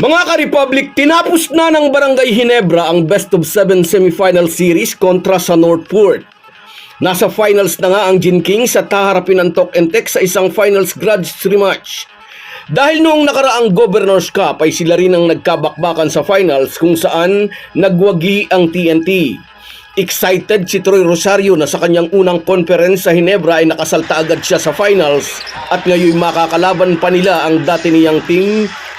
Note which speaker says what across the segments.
Speaker 1: Mga ka-Republic, tinapos na ng Barangay Hinebra ang best of 7 semifinal series kontra sa Northport. Nasa finals na nga ang Gin Kings at haharapin ang Tok and Tek sa isang finals grudge rematch. Dahil noong nakaraang Governor's Cup ay sila rin ang nagkabakbakan sa finals kung saan nagwagi ang TNT. Excited si Troy Rosario na sa kanyang unang conference sa Hinebra ay nakasalta agad siya sa finals at ngayon makakalaban pa nila ang dati niyang team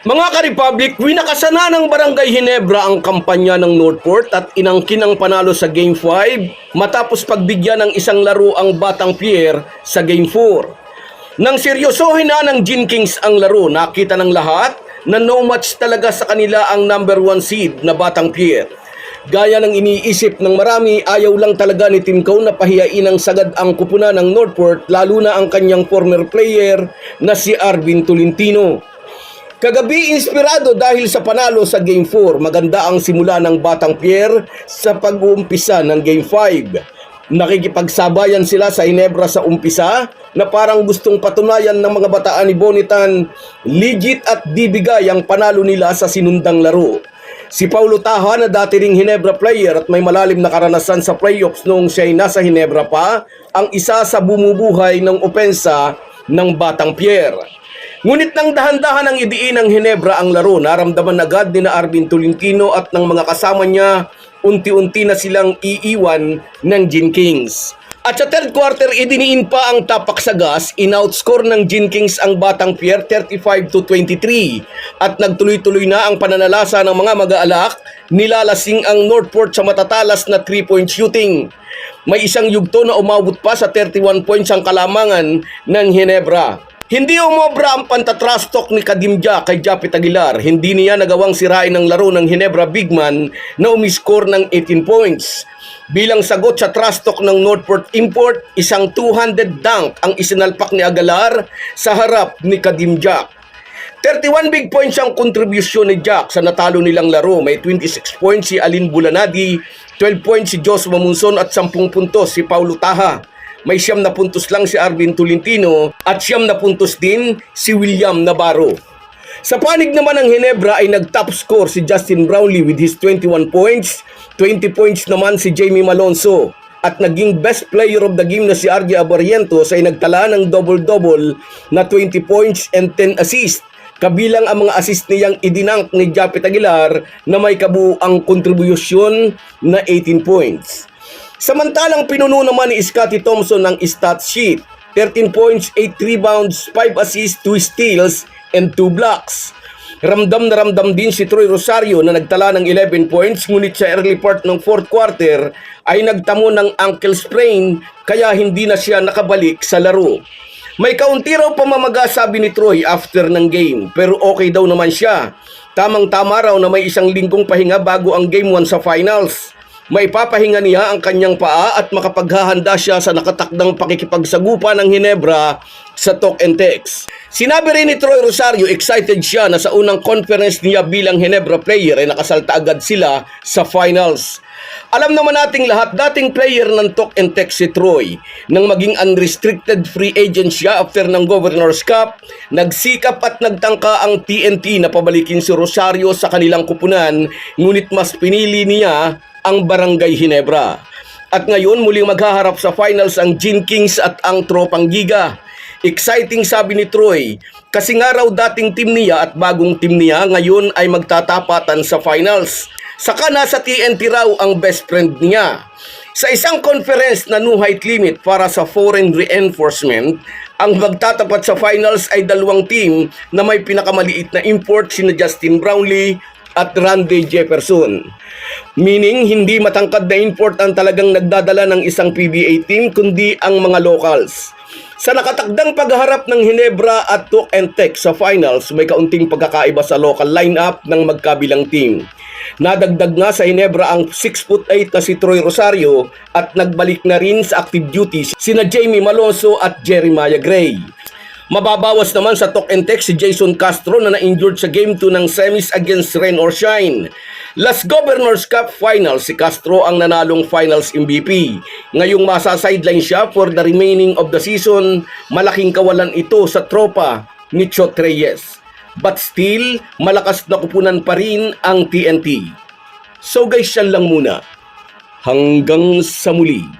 Speaker 1: Mga ka-Republic, winakasana ng Barangay Hinebra ang kampanya ng Northport at inangkin ang panalo sa Game 5 matapos pagbigyan ng isang laro ang Batang Pierre sa Game 4. Nang seryosohin na ng Gin Kings ang laro, nakita ng lahat na no match talaga sa kanila ang number 1 seed na Batang Pierre. Gaya ng iniisip ng marami, ayaw lang talaga ni Tim Cone na pahiyain ang sagad ang kupunan ng Northport lalo na ang kanyang former player na si Arvin Tolentino. Kagabi inspirado dahil sa panalo sa Game 4, maganda ang simula ng Batang Pierre sa pag-uumpisa ng Game 5. Nakikipagsabayan sila sa Inebra sa umpisa na parang gustong patunayan ng mga bataan ni Bonitan legit at dibigay ang panalo nila sa sinundang laro. Si Paulo Taha na dati ring Hinebra player at may malalim na karanasan sa playoffs noong siya ay nasa Hinebra pa, ang isa sa bumubuhay ng opensa ng Batang Pierre. Ngunit nang dahan-dahan ang idiin ng Hinebra ang laro, naramdaman agad ni na Arvin Tolentino at ng mga kasama niya, unti-unti na silang iiwan ng Gin Kings. At sa third quarter, idiniin pa ang tapak sa gas, in-outscore ng Gin Kings ang Batang Pierre 35 to 23. At nagtuloy-tuloy na ang pananalasa ng mga mag-aalak, nilalasing ang Northport sa matatalas na 3-point shooting. May isang yugto na umabot pa sa 31 points ang kalamangan ng Hinebra. Hindi umobra ang pantatrash talk ni Kadimja kay Japit Aguilar. Hindi niya nagawang sirain ng laro ng Hinebra Bigman na umiscore ng 18 points. Bilang sagot sa trash talk ng Northport Import, isang 200 dunk ang isinalpak ni Aguilar sa harap ni Kadimja. 31 big points ang kontribusyon ni Jack sa natalo nilang laro. May 26 points si Alin Bulanadi, 12 points si Joshua Munson at 10 puntos si Paulo Taha. May siyam na puntos lang si Arvin Tolentino at siyam na puntos din si William Navarro. Sa panig naman ng Hinebra ay nag-top score si Justin Brownlee with his 21 points, 20 points naman si Jamie Malonzo at naging best player of the game na si RJ Abarientos ay nagtala ng double-double na 20 points and 10 assists kabilang ang mga assist niyang idinank ni Japit Aguilar na may kabuang kontribusyon na 18 points. Samantalang pinuno naman ni Scotty Thompson ng stat sheet. 13 points, 8 rebounds, 5 assists, 2 steals, and 2 blocks. Ramdam na ramdam din si Troy Rosario na nagtala ng 11 points ngunit sa early part ng fourth quarter ay nagtamo ng ankle sprain kaya hindi na siya nakabalik sa laro. May kaunti raw pamamaga sabi ni Troy after ng game pero okay daw naman siya. Tamang-tama raw na may isang linggong pahinga bago ang game 1 sa finals. May papahinga niya ang kanyang paa at makapaghahanda siya sa nakatakdang pakikipagsagupa ng Hinebra sa Talk and Text. Sinabi rin ni Troy Rosario excited siya na sa unang conference niya bilang Hinebra player ay nakasalta agad sila sa finals. Alam naman nating lahat, dating player ng Talk and Text si Troy. Nang maging unrestricted free agent siya after ng Governor's Cup, nagsikap at nagtangka ang TNT na pabalikin si Rosario sa kanilang kupunan, ngunit mas pinili niya ang Barangay Hinebra. At ngayon muling maghaharap sa finals ang Gin Kings at ang Tropang Giga. Exciting sabi ni Troy, kasi nga raw dating team niya at bagong team niya ngayon ay magtatapatan sa finals. Saka nasa TNT raw ang best friend niya. Sa isang conference na no height limit para sa foreign reinforcement, ang magtatapat sa finals ay dalawang team na may pinakamaliit na import sina Justin Brownlee at Randy Jefferson. Meaning, hindi matangkad na import ang talagang nagdadala ng isang PBA team, kundi ang mga locals. Sa nakatakdang pagharap ng Hinebra at Talk and Tech sa finals, may kaunting pagkakaiba sa local lineup ng magkabilang team. Nadagdag nga sa Hinebra ang 6'8 na si Troy Rosario at nagbalik na rin sa active duty sina Jamie Malonzo at Jeremiah Gray. Mababawas naman sa talk and text si Jason Castro na na-injured sa Game 2 ng semis against Rain or Shine. Last Governors Cup Final, si Castro ang nanalong Finals MVP. Ngayong masa-sideline siya for the remaining of the season, malaking kawalan ito sa tropa ni Chot Reyes. But still, malakas na kupunan pa rin ang TNT. So guys, yan lang muna. Hanggang sa muli.